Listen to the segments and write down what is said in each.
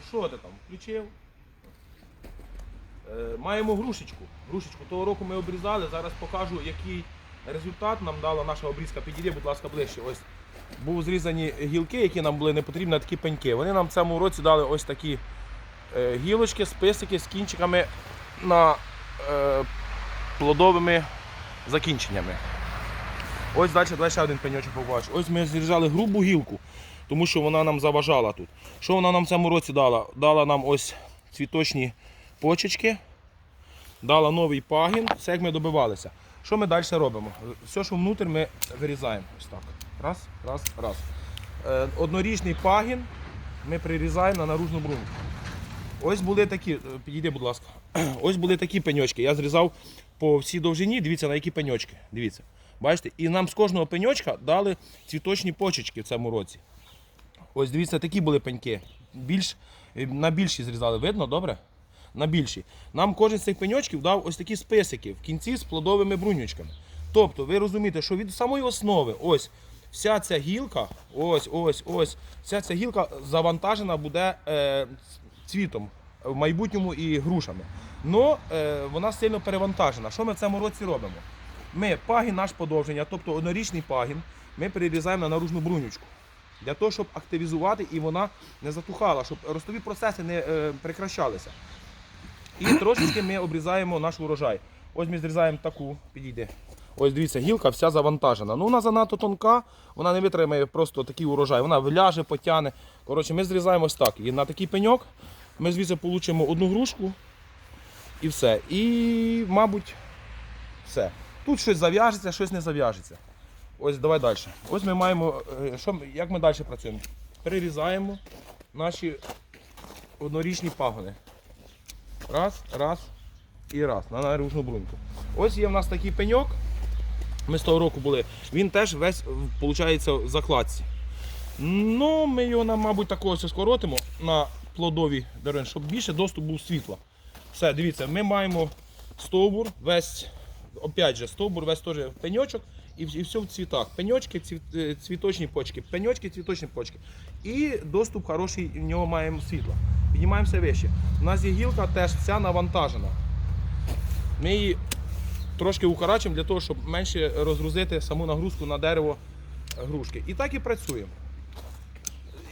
Ну що ти там, включив? Е, маємо грушечку. Грушечку. Того року ми обрізали. Зараз покажу, який результат нам дала наша обрізка. Підійди, будь ласка, ближче. Ось був зрізані гілки, які нам були не потрібні, такі пеньки. Вони нам в цьому році дали ось такі е, гілочки, списики з кінчиками на е, плодовими закінченнями. Ось далі, ще один пеньочок побачу. Ось ми зрізали грубу гілку, тому що вона нам заважала тут. Що вона нам в цьому році дала? Дала нам ось цвіточні почечки, дала новий пагін, все як ми добивалися. Що ми далі робимо? Все, що внутрі, ми вирізаємо. Ось так. Раз, раз, раз. Е, однорічний пагін ми прирізаємо на наружну бруньку. Ось були такі, е, підійди, будь ласка. Ось були такі пеньочки. Я зрізав по всій довжині, дивіться, на які пеньочки. Дивіться. Бачите? І нам з кожного пеньочка дали цвіточні почечки в цьому році. Ось дивіться, такі були пеньки. Більш, е, на більші зрізали, видно, добре? На більші. Нам кожен з цих пеньочків дав ось такі списики в кінці з плодовими бруньочками. Тобто, ви розумієте, що від самої основи, ось вся ця гілка, ось, ось, ось, вся ця гілка завантажена буде е, цвітом в майбутньому і грушами. Но е, вона сильно перевантажена. Що ми в цьому році робимо? Ми пагін наш подовження, тобто однорічний пагін, ми перерізаємо на наружну брунючку. Для того, щоб активізувати і вона не затухала, щоб ростові процеси не е, прекращалися. І трошечки ми обрізаємо наш урожай. Ось ми зрізаємо таку, підійде. Ось дивіться, гілка вся завантажена. Ну вона занадто тонка, вона не витримає просто такий урожай. Вона вляже, потягне. Коротше, ми зрізаємо ось так. І на такий пеньок ми звідси отримаємо одну грушку і все. І, мабуть, все. Тут щось зав'яжеться, щось не зав'яжеться. Ось давай далі. Ось ми маємо. е, Що, як ми далі працюємо? Перерізаємо наші однорічні пагони. Раз, раз і раз на наружну бруньку. Ось є в нас такий пеньок. Ми з того року були. Він теж весь виходить, в закладці. Ну, ми його, мабуть, такого скоротимо на плодові дерева, щоб більше доступ був світла. Все, дивіться, ми маємо стовбур, весь, опять же, стовбур, весь теж пеньочок і, і все в цвітах. Пеньочки, цвіт- цвіточні почки, пеньочки, цвіточні почки. І доступ хороший, в нього маємо світла. Піднімаємося вище. У нас є гілка теж вся навантажена. Ми її трошки укорачуємо для того, щоб менше розгрузити саму нагрузку на дерево е, грушки. І так і працюємо.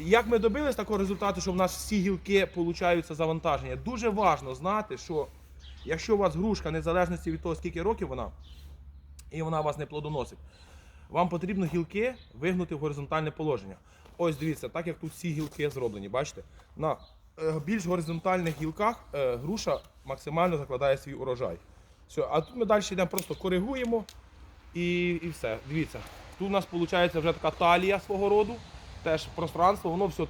Як ми добились такого результату, що в нас всі гілки получаються завантаження? Дуже важливо знати, що якщо у вас грушка, незалежності від того, скільки років вона, і вона вас не плодоносить, вам потрібно гілки вигнути в горизонтальне положення. Ось дивіться, так як тут всі гілки зроблені, бачите? На е, більш горизонтальних гілках е, груша максимально закладає свій урожай. Все, а тут ми далі йдемо, просто коригуємо і, і все. Дивіться, тут у нас виходить вже така талія свого роду. Теж пространство, воно все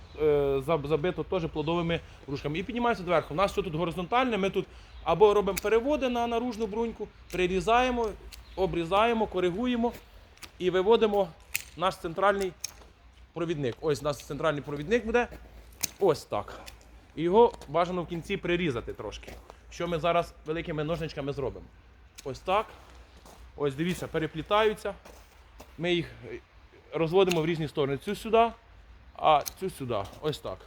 забито теж плодовими грушками. І піднімаємося доверху. У нас все тут горизонтальне, ми тут або робимо переводи на наружну бруньку, прирізаємо, обрізаємо, коригуємо і виводимо наш центральний провідник. Ось у нас центральний провідник буде ось так. І його бажано в кінці прирізати трошки. Що ми зараз великими ножничками зробимо. Ось так. Ось дивіться, переплітаються. Ми їх е, розводимо в різні сторони. Цю сюди, а цю сюди. Ось так.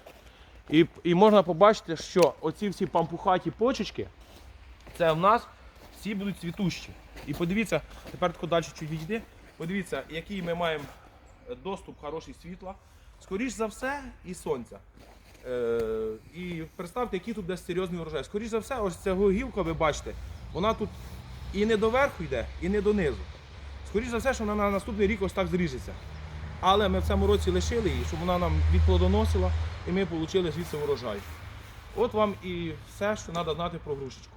І, і можна побачити, що оці всі пампухаті почечки, це в нас всі будуть цвітущі. І подивіться, тепер тако далі чуть відійди. Подивіться, який ми маємо е, доступ хороший світла. Скоріш за все, і сонця. Е, і представте, який тут буде серйозний урожай. Скоріш за все, ось ця гілка, ви бачите, вона тут і не до верху йде, і не донизу. Скоріш за все, що вона на наступний рік ось так зріжеться. Але ми в цьому році лишили її, щоб вона нам відплодоносила і ми отримали звідси урожай. От вам і все, що треба знати про грушечку.